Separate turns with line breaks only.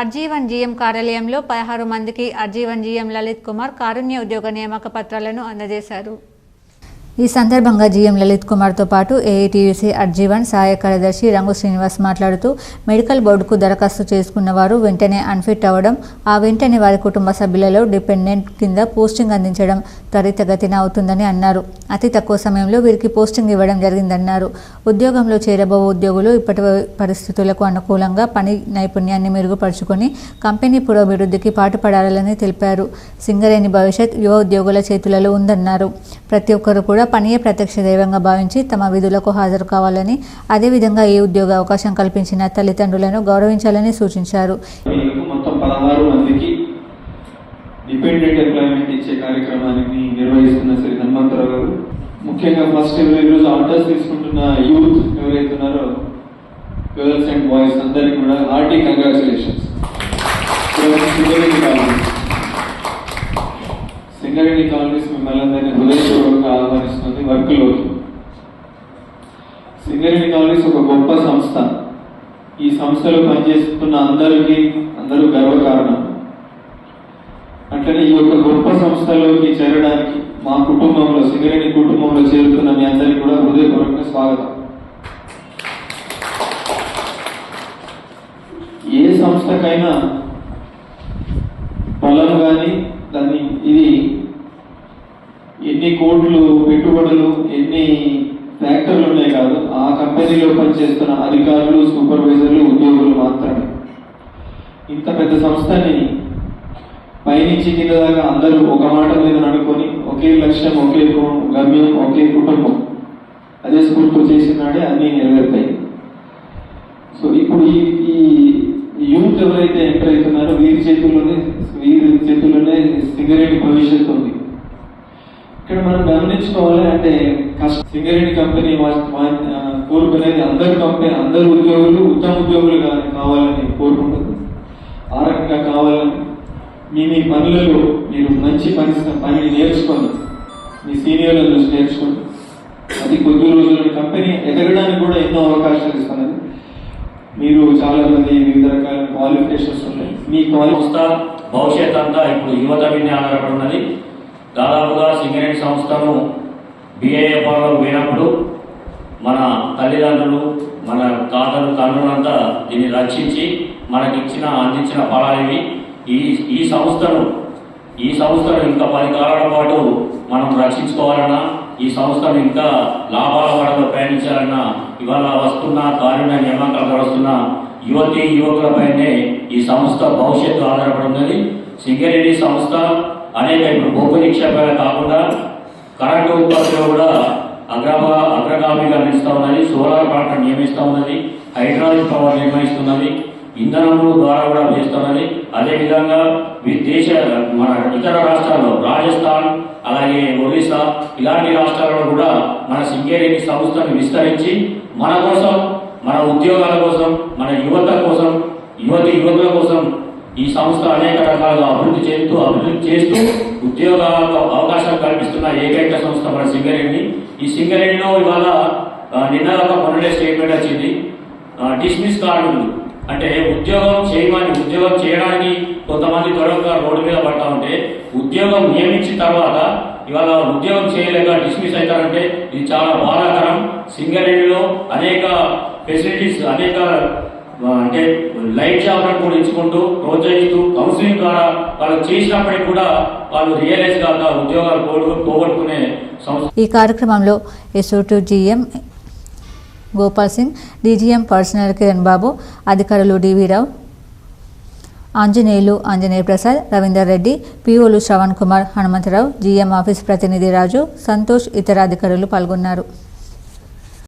అర్జీవన్ GM కార్యాలయంలో పదహారు మందికి RG one GM Lalit Kumar కారుణ్య ఉద్యోగ నియామక పత్రాలను అందజేశారు. ఈ సందర్భంగా జీఎం లలిత్ కుమార్తో పాటు ఏఐటీయూసీ అర్జీవన్ సహాయ కార్యదర్శి రంగు శ్రీనివాస్ మాట్లాడుతూ మెడికల్ బోర్డుకు దరఖాస్తు చేసుకున్న వారు వెంటనే అన్ఫిట్ అవ్వడం ఆ వెంటనే వారి కుటుంబ సభ్యులలో డిపెండెంట్ కింద పోస్టింగ్ అందించడం త్వరితగతిన అవుతుందని అన్నారు. అతి తక్కువ సమయంలో వీరికి పోస్టింగ్ ఇవ్వడం జరిగిందన్నారు. ఉద్యోగంలో చేరబో ఉద్యోగులు ఇప్పటి పరిస్థితులకు అనుకూలంగా పని నైపుణ్యాన్ని మెరుగుపరుచుకొని కంపెనీ పురోభివృద్ధికి పాటుపడాలని తెలిపారు. సింగరేణి భవిష్యత్ యువ ఉద్యోగుల చేతులలో ఉందన్నారు. ప్రతి ఒక్కరు కూడా కూడా పనియే ప్రత్యక్ష దైవంగా భావించి తమ విధులకు హాజరు కావాలని అదేవిధంగా ఈ ఉద్యోగ అవకాశం కల్పించిన తల్లిదండ్రులను గౌరవించాలని సూచించారు.
డిపెండెంట్ ఎంప్లాయ్మెంట్ ఇచ్చే కార్యక్రమాన్ని నిర్వహిస్తున్న శ్రీ హనుమంతరావు గారు. ముఖ్యంగా ఫస్ట్ ఈరోజు ఆర్డర్స్ తీసుకుంటున్న యూత్ ఎవరైతే ఉన్నారో గర్ల్స్ అండ్ బాయ్స్ అందరికీ కూడా హార్టీ కంగ్రాచులేషన్స్. సింగరేణి కాలనీస్ మిమ్మల్ని అందరినీ హృదయపూర్వకంగా ఆహ్వానిస్తుంది వర్క్లోకి సింగరేణి కాలనీస్ ఒక గొప్ప సంస్థ. ఈ సంస్థలో పనిచేస్తున్న అందరికీ అందరూ గర్వకారణం. అట్లనే ఈ యొక్క గొప్ప సంస్థలోకి చేరడానికి మా కుటుంబంలో సింగరేణి కుటుంబంలో చేరుతున్న మీ అందరికీ కూడా హృదయపూర్వకంగా స్వాగతం. ఏ సంస్థకైనా పొలం కానీ దాన్ని ఇది ఎన్ని కోట్లు పెట్టుబడులు ఎన్ని ఫ్యాక్టరీలు ఉన్నాయి కాదు ఆ కంపెనీలో పనిచేస్తున్న అధికారులు సూపర్వైజర్లు ఉద్యోగులు మాత్రమే. ఇంత పెద్ద సంస్థని పైనుంచి కింద దాకా అందరూ ఒక మాట మీద నడుకొని ఒకే లక్ష్యం ఒకే గమ్యం ఒకే కుటుంబం. అదే స్ఫూర్తితో చేసినాడే అన్నీ నెరవేరుతాయి. సో ఇప్పుడు ఈ ఈ యూత్ ఎవరైతే ఎంటర్ అవుతున్నారో వీరి చేతుల్లోనే వీరి చేతుల్లోనే సిగరెట్ భవిష్యత్తు ఉంది. ఇక్కడ మనం గమనించుకోవాలి అంటే సింగరేణి కంపెనీ కోరుకునేది అందరి కంపెనీ అందరు ఉద్యోగులు ఉత్తమ ఉద్యోగులు కావాలని కోరుకుంటుంది. ఆ రకంగా కావాలని మీ మీ పనులలో మీరు మంచి పని పనిని నేర్చుకొని మీ సీనియర్ల నుంచి నేర్చుకోండి. అది కొద్ది రోజుల్లో కంపెనీ ఎదగడానికి కూడా ఎన్నో అవకాశాలు ఇస్తున్నది. మీరు చాలా మంది వివిధ రకాల క్వాలిఫికేషన్స్ ఉంటాయి మీ క్వాలి
భవిష్యత్ అంతా ఇప్పుడు యువత మీద ఆధారపడి ఉన్నది. దాదాపుగా సింగరేణి సంస్థను బిఏఎఫ్ఆర్లో పోయినప్పుడు మన తల్లిదండ్రులు మన తాతలు తండ్రులంతా దీన్ని రక్షించి మనకిచ్చిన అందించిన ఫలాలు ఈ ఈ సంస్థను ఈ సంస్థను ఇంకా పది కాలాల పాటు మనం రక్షించుకోవాలన్నా ఈ సంస్థను ఇంకా లాభాల వాడలో ప్రయాణించాలన్నా ఇవాళ వస్తున్న కారుణ్య నియామకాలు నడుస్తున్న యువతి యువకులపైనే ఈ సంస్థ భవిష్యత్తు ఆధారపడి ఉన్నది. సింగరేణి సంస్థ అనేక ఇప్పుడు నిక్షేపమే కాకుండా కరెంటు ఉత్పత్తిలో కూడా అగ్రమ అగ్రగామిగా నిలుస్తూ ఉన్నది. సోలార్ ప్లాంట్ నియమిస్తూ ఉన్నది. Hydraulic power నిర్వహిస్తున్నది. ఇంధనము ద్వారా కూడా వేస్తున్నది అదేవిధంగా దేశ మన ఇతర రాష్ట్రాల్లో రాజస్థాన్ అలాగే ఒరిస్సా ఇలాంటి రాష్ట్రాల్లో కూడా మన సింగేరేణి సంస్థను విస్తరించి మన కోసం మన ఉద్యోగాల కోసం మన యువత కోసం యువతి యువకుల కోసం ఈ సంస్థ అనేక రకాలుగా అభివృద్ధి చేస్తూ అభివృద్ధి చేస్తూ ఉద్యోగాలకు అవకాశాలు కల్పిస్తున్న ఏకైక సంస్థ మన సింగరేణి. ఈ సింగరేణిలో ఇవాళ నిన్న ఒక పనులే స్టేట్మెంట్ వచ్చింది. డిస్మిస్ కార్డులు అంటే ఉద్యోగం చేయమని ఉద్యోగం చేయడానికి కొంతమంది త్వరగా రోడ్డు మీద పడతా ఉంటే ఉద్యోగం నియమించిన తర్వాత ఇవాళ ఉద్యోగం చేయలేక డిస్మిస్ అవుతారంటే ఇది చాలా బాధాకరం. సింగరేణిలో అనేక ఫెసిలిటీస్ అనేక అంటే లైట్ షాప్లను కూడా ఇచ్చుకుంటూ ప్రోత్సహిస్తూ కౌన్సిలింగ్ ద్వారా వాళ్ళు చేసినప్పటికీ కూడా వాళ్ళు రియలైజ్ కాక ఉద్యోగాలు పోగొట్టుకునే సంస్థ
ఈ కార్యక్రమంలో SO to GM Gopal Singh DGM personnel Kiran Babu అధికారులు డివి రావు ఆంజనేయులు ఆంజనేయ ప్రసాద్ రవీందర్ రెడ్డి పిఓలు శ్రవణ్ కుమార్ హనుమంతరావు జీఎం ఆఫీస్ ప్రతినిధి రాజు సంతోష్ ఇతర అధికారులు పాల్గొన్నారు.